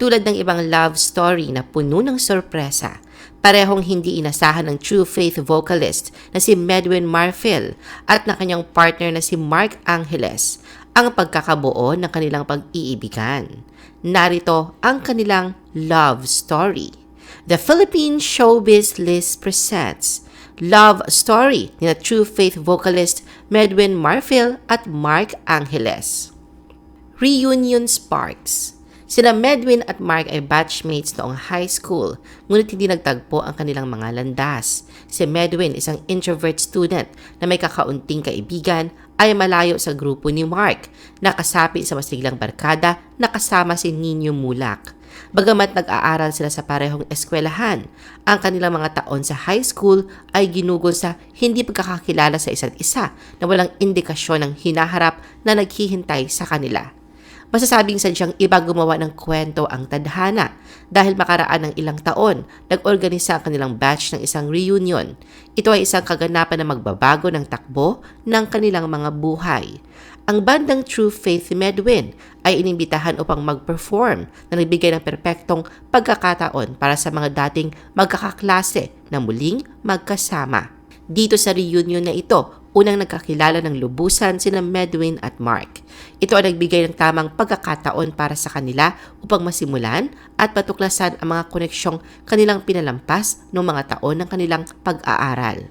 Tulad ng ibang love story na puno ng sorpresa, parehong hindi inasahan ng True Faith vocalist na si Medwin Marfil at na kanyang partner na si Mark Angeles ang pagkakabuo ng kanilang pag-iibigan. Narito ang kanilang love story. The Philippine Showbiz List presents Love Story ni na True Faith vocalist Medwin Marfil at Mark Angeles. Reunion Sparks Sina Medwin at Mark ay batchmates noong high school, ngunit hindi nagtagpo ang kanilang mga landas. Si Medwin, isang introvert student na may kakaunting kaibigan, ay malayo sa grupo ni Mark, nakasapi sa masiglang barkada na kasama si Nino Mulak. Bagamat nag-aaral sila sa parehong eskwelahan, ang kanilang mga taon sa high school ay ginugol sa hindi pagkakakilala sa isa't isa na walang indikasyon ng hinaharap na naghihintay sa kanila. Masasabing sadyang iba gumawa ng kwento ang tadhana dahil makaraan ng ilang taon, nag-organisa ang kanilang batch ng isang reunion. Ito ay isang kaganapan na magbabago ng takbo ng kanilang mga buhay. Ang bandang True Faith Medwin ay inimbitahan upang mag-perform na nagbigay ng perpektong pagkakataon para sa mga dating magkakaklase na muling magkasama. Dito sa reunion na ito, unang nagkakilala ng lubusan sina Medwin at Mark. Ito ay nagbigay ng tamang pagkakataon para sa kanila upang masimulan at patuklasan ang mga koneksyong kanilang pinalampas noong mga taon ng kanilang pag-aaral.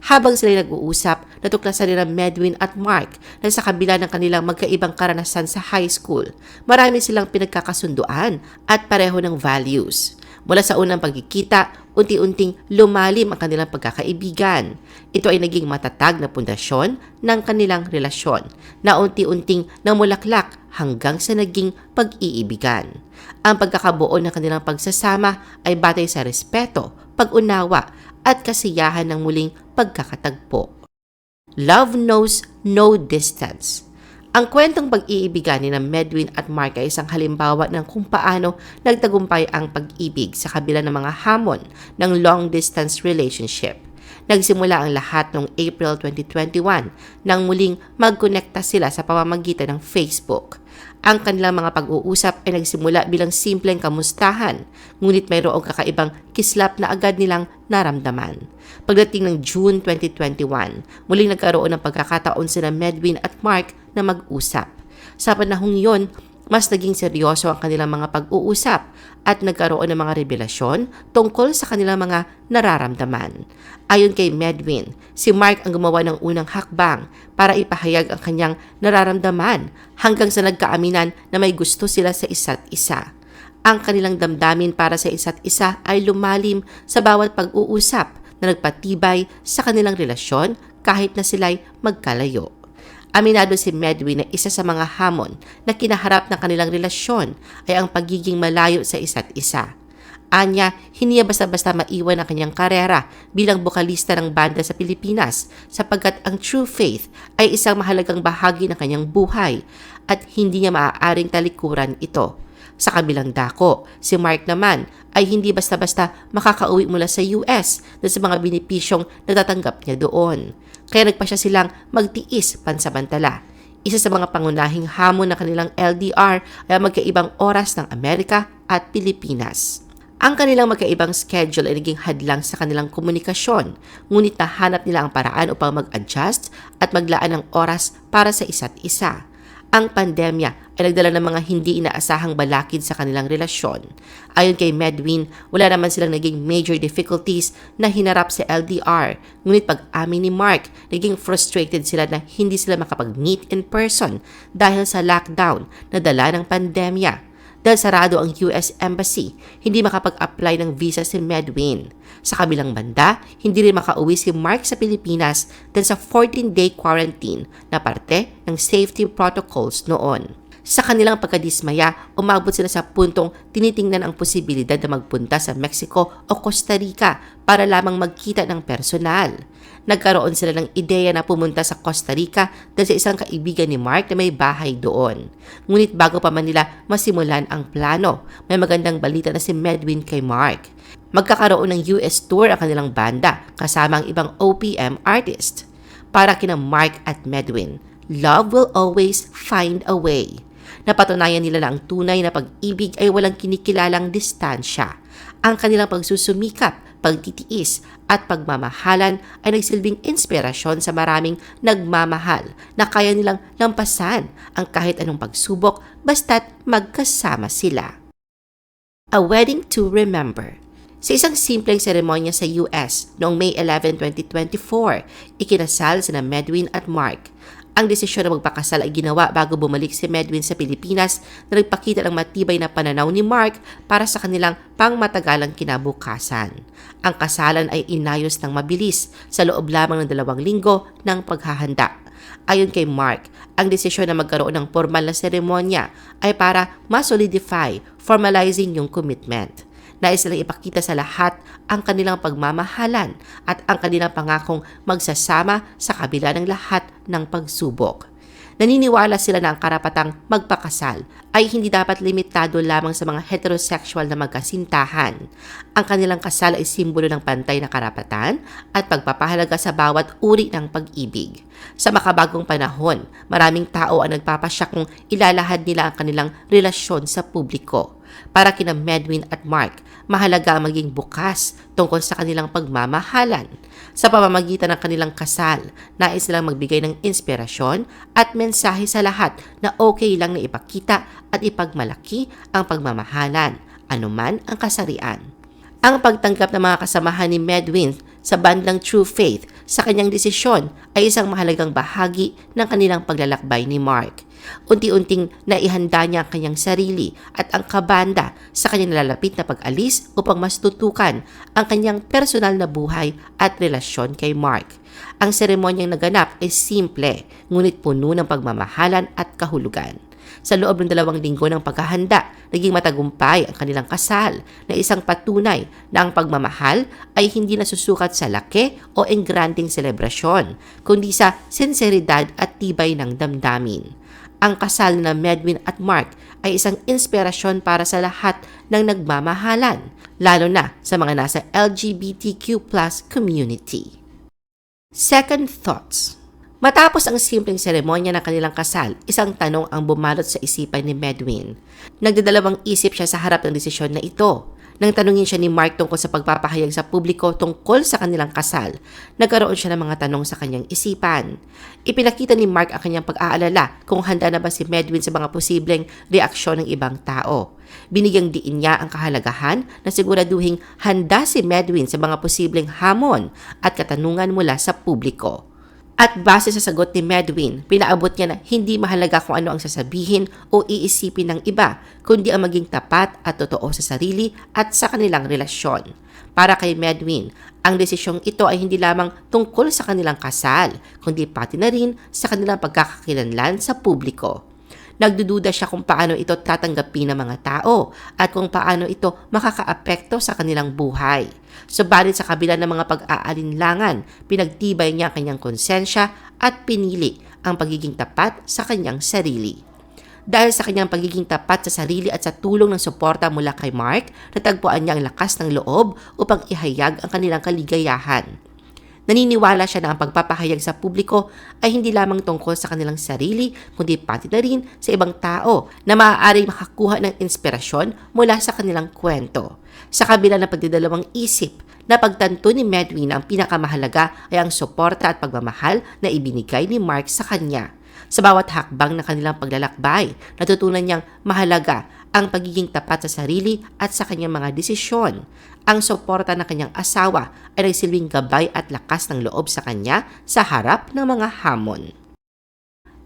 Habang sila nag-uusap, natuklasan nila Medwin at Mark na sa kabila ng kanilang magkaibang karanasan sa high school, marami silang pinagkakasunduan at pareho ng values. Mula sa unang pagkikita, unti-unting lumalim ang kanilang pagkakaibigan. Ito ay naging matatag na pundasyon ng kanilang relasyon na unti-unting namulaklak hanggang sa naging pag-iibigan. Ang pagkakabuo ng kanilang pagsasama ay batay sa respeto, pag-unawa at kasiyahan ng muling pagkakatagpo. Love knows no distance. Ang kwentong pag-iibigan ni na Medwin at Mark ay isang halimbawa ng kung paano nagtagumpay ang pag-ibig sa kabila ng mga hamon ng long-distance relationship. Nagsimula ang lahat noong April 2021 nang muling magkonekta sila sa pamamagitan ng Facebook. Ang kanilang mga pag-uusap ay nagsimula bilang simpleng kamustahan, ngunit mayroong kakaibang kislap na agad nilang naramdaman. Pagdating ng June 2021, muling nagkaroon ng pagkakataon sina Medwin at Mark na mag-usap. Sa panahong yon, mas naging seryoso ang kanilang mga pag-uusap at nagkaroon ng mga revelasyon tungkol sa kanilang mga nararamdaman. Ayon kay Medwin, si Mark ang gumawa ng unang hakbang para ipahayag ang kanyang nararamdaman hanggang sa nagkaaminan na may gusto sila sa isa't isa. Ang kanilang damdamin para sa isa't isa ay lumalim sa bawat pag-uusap na nagpatibay sa kanilang relasyon kahit na sila'y magkalayo. Aminado si Medwin na isa sa mga hamon na kinaharap ng kanilang relasyon ay ang pagiging malayo sa isa't isa. Anya, hindi basta-basta maiwan ang kanyang karera bilang bokalista ng banda sa Pilipinas sapagkat ang True Faith ay isang mahalagang bahagi ng kanyang buhay at hindi niya maaaring talikuran ito. Sa kabilang dako, si Mark naman ay hindi basta-basta makakauwi mula sa US na sa mga binipisyong natatanggap niya doon. Kaya nagpa siya silang magtiis pansamantala. Isa sa mga pangunahing hamon ng kanilang LDR ay ang magkaibang oras ng Amerika at Pilipinas. Ang kanilang magkaibang schedule ay naging hadlang sa kanilang komunikasyon, ngunit nahanap nila ang paraan upang mag-adjust at maglaan ng oras para sa isa't isa. Ang pandemya ay nagdala ng mga hindi inaasahang balakid sa kanilang relasyon. Ayon kay Medwin, wala naman silang naging major difficulties na hinarap sa LDR. Ngunit pag-amin ni Mark, naging frustrated sila na hindi sila makapag-meet in person dahil sa lockdown na dala ng pandemya dahil sarado ang US Embassy, hindi makapag-apply ng visa si Medwin. Sa kabilang banda, hindi rin makauwi si Mark sa Pilipinas dahil sa 14-day quarantine na parte ng safety protocols noon. Sa kanilang pagkadismaya, umabot sila sa puntong tinitingnan ang posibilidad na magpunta sa Mexico o Costa Rica para lamang magkita ng personal. Nagkaroon sila ng ideya na pumunta sa Costa Rica dahil sa isang kaibigan ni Mark na may bahay doon. Ngunit bago pa man nila masimulan ang plano, may magandang balita na si Medwin kay Mark. Magkakaroon ng US tour ang kanilang banda kasama ang ibang OPM artist. Para kina Mark at Medwin, love will always find a way. Napatunayan nila na ang tunay na pag-ibig ay walang kinikilalang distansya. Ang kanilang pagsusumikap, pagtitiis at pagmamahalan ay nagsilbing inspirasyon sa maraming nagmamahal na kaya nilang lampasan ang kahit anong pagsubok basta't magkasama sila. A Wedding to Remember sa isang simpleng seremonya sa US noong May 11, 2024, ikinasal sina Medwin at Mark. Ang desisyon na magpakasal ay ginawa bago bumalik si Medwin sa Pilipinas na nagpakita ng matibay na pananaw ni Mark para sa kanilang pangmatagalang kinabukasan. Ang kasalan ay inayos ng mabilis sa loob lamang ng dalawang linggo ng paghahanda. Ayon kay Mark, ang desisyon na magkaroon ng formal na seremonya ay para ma-solidify, formalizing yung commitment. Nais nilang ipakita sa lahat ang kanilang pagmamahalan at ang kanilang pangakong magsasama sa kabila ng lahat ng pagsubok. Naniniwala sila na ang karapatang magpakasal ay hindi dapat limitado lamang sa mga heterosexual na magkasintahan. Ang kanilang kasal ay simbolo ng pantay na karapatan at pagpapahalaga sa bawat uri ng pag-ibig. Sa makabagong panahon, maraming tao ang nagpapasya kung ilalahad nila ang kanilang relasyon sa publiko. Para kina Medwin at Mark, mahalaga maging bukas tungkol sa kanilang pagmamahalan. Sa pamamagitan ng kanilang kasal, nais silang magbigay ng inspirasyon at mensahe sa lahat na okay lang na ipakita at ipagmalaki ang pagmamahalan, anuman ang kasarian. Ang pagtanggap ng mga kasamahan ni Medwin sa bandang True Faith sa kanyang desisyon ay isang mahalagang bahagi ng kanilang paglalakbay ni Mark. Unti-unting naihanda niya ang kanyang sarili at ang kabanda sa kanyang nalalapit na pag-alis upang mas tutukan ang kanyang personal na buhay at relasyon kay Mark. Ang seremonyang naganap ay simple, ngunit puno ng pagmamahalan at kahulugan. Sa loob ng dalawang linggo ng paghahanda, naging matagumpay ang kanilang kasal na isang patunay na ang pagmamahal ay hindi nasusukat sa laki o engranding selebrasyon, kundi sa sinseridad at tibay ng damdamin. Ang kasal na Medwin at Mark ay isang inspirasyon para sa lahat ng nagmamahalan, lalo na sa mga nasa LGBTQ community. Second thoughts Matapos ang simpleng seremonya ng kanilang kasal, isang tanong ang bumalot sa isipan ni Medwin. Nagdadalawang isip siya sa harap ng desisyon na ito. Nang tanungin siya ni Mark tungkol sa pagpapahayag sa publiko tungkol sa kanilang kasal, nagkaroon siya ng mga tanong sa kanyang isipan. Ipinakita ni Mark ang kanyang pag-aalala kung handa na ba si Medwin sa mga posibleng reaksyon ng ibang tao. Binigyang diin niya ang kahalagahan na siguraduhing handa si Medwin sa mga posibleng hamon at katanungan mula sa publiko. At base sa sagot ni Medwin, pinaabot niya na hindi mahalaga kung ano ang sasabihin o iisipin ng iba, kundi ang maging tapat at totoo sa sarili at sa kanilang relasyon. Para kay Medwin, ang desisyong ito ay hindi lamang tungkol sa kanilang kasal, kundi pati na rin sa kanilang pagkakakilanlan sa publiko. Nagdududa siya kung paano ito tatanggapin ng mga tao at kung paano ito makakaapekto sa kanilang buhay. Subalit sa kabila ng mga pag-aalinlangan, pinagtibay niya kanyang konsensya at pinili ang pagiging tapat sa kanyang sarili. Dahil sa kanyang pagiging tapat sa sarili at sa tulong ng suporta mula kay Mark, natagpuan niya ang lakas ng loob upang ihayag ang kanilang kaligayahan. Naniniwala siya na ang pagpapahayag sa publiko ay hindi lamang tungkol sa kanilang sarili, kundi pati na rin sa ibang tao na maaaring makakuha ng inspirasyon mula sa kanilang kwento. Sa kabila ng pagdidalawang isip, na pagtanto ni Medwin na ang pinakamahalaga ay ang suporta at pagmamahal na ibinigay ni Mark sa kanya. Sa bawat hakbang ng kanilang paglalakbay, natutunan niyang mahalaga ang pagiging tapat sa sarili at sa kanyang mga desisyon. Ang suporta ng kanyang asawa ay nagsilbing gabay at lakas ng loob sa kanya sa harap ng mga hamon.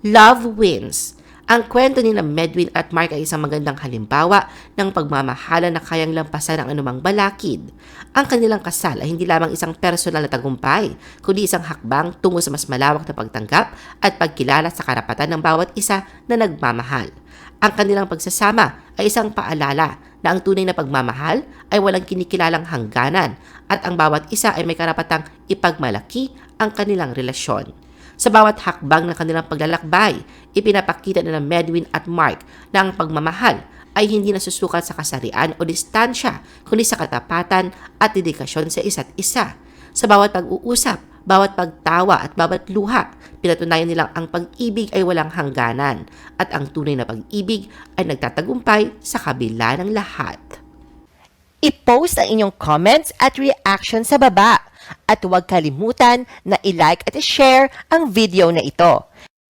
Love wins. Ang kwento ni Medwin at Mark ay isang magandang halimbawa ng pagmamahala na kayang lampasan ang anumang balakid. Ang kanilang kasal ay hindi lamang isang personal na tagumpay, kundi isang hakbang tungo sa mas malawak na pagtanggap at pagkilala sa karapatan ng bawat isa na nagmamahal. Ang kanilang pagsasama ay isang paalala na ang tunay na pagmamahal ay walang kinikilalang hangganan at ang bawat isa ay may karapatang ipagmalaki ang kanilang relasyon. Sa bawat hakbang ng kanilang paglalakbay, ipinapakita na ng Medwin at Mark na ang pagmamahal ay hindi nasusukat sa kasarian o distansya, kundi sa katapatan at dedikasyon sa isa't isa. Sa bawat pag-uusap, Bawat pagtawa at bawat luha, pinatunayan nilang ang pag-ibig ay walang hangganan at ang tunay na pag-ibig ay nagtatagumpay sa kabila ng lahat. I-post ang inyong comments at reaction sa baba. At huwag kalimutan na i-like at i-share ang video na ito.